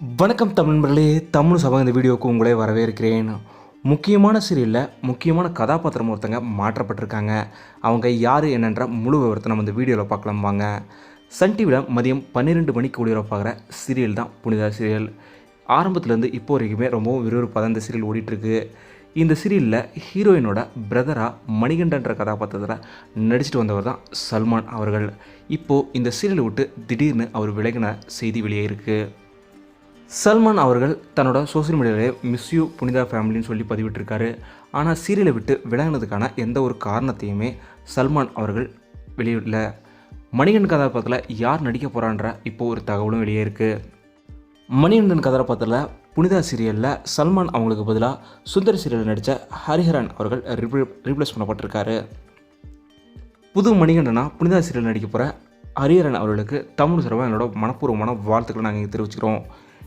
வணக்கம் தமிழ் தமிழ் சபை இந்த வீடியோவுக்கு உங்களே வரவேற்கிறேன். முக்கியமான சீரியலில் முக்கியமான கதாபாத்திரம் ஒருத்தங்க மாற்றப்பட்டிருக்காங்க. அவங்க யார் என்னன்ற முழு விவரத்தை நம்ம இந்த வீடியோவில் பார்க்கலாம் வாங்க. சன் டிவியில் மதியம் பன்னிரெண்டு மணிக்கு ஒளிபரப்பாகிற சீரியல் தான் புனிதா சீரியல். ஆரம்பத்துலேருந்து இப்போ வரைக்குமே ரொம்பவும் விறுவிறுப்பாக தான் இந்த சீரியல் ஓடிட்டுருக்கு. இந்த சீரியலில் ஹீரோயினோட பிரதராக மணிகண்டன்ற கதாபாத்திரத்தில் நடிச்சிட்டு வந்தவர் தான் சல்மான் அவர்கள். இப்போது இந்த சீரியலை விட்டு திடீர்னு அவர் விலகின செய்தி வெளியே இருக்குது சல்மான் அவர்கள் தன்னோட சோஷியல் மீடியாவிலே மிஸ் யூ புனிதா ஃபேமிலின்னு சொல்லி பதிவிட்டிருக்காரு. ஆனால் சீரியலை விட்டு விலகினதுக்கான எந்த ஒரு காரணத்தையுமே சல்மான் அவர்கள் வெளியிடல. மணிகண்டன் கதாபாத்திரத்தில் யார் நடிக்க போகிறான்ற இப்போ ஒரு தகவலும் வெளியே இருக்குது மணிகண்டன் கதாபாத்திரத்தில் புனிதா சீரியலில் சல்மான் அவங்களுக்கு பதிலாக சுந்தர் சீரியலில் நடித்த ஹரிஹரன் அவர்கள் ரீப்ளேஸ் பண்ணப்பட்டிருக்காரு. புது மணிகண்டனா புனிதா சீரியல் நடிக்க போகிற ஹரிஹரன் அவர்களுக்கு தமிழ் சார்பாக என்னோட மனப்பூர்வமான வாழ்த்துக்களை நாங்கள் இங்கே தெரிவிச்சுக்கிறோம்.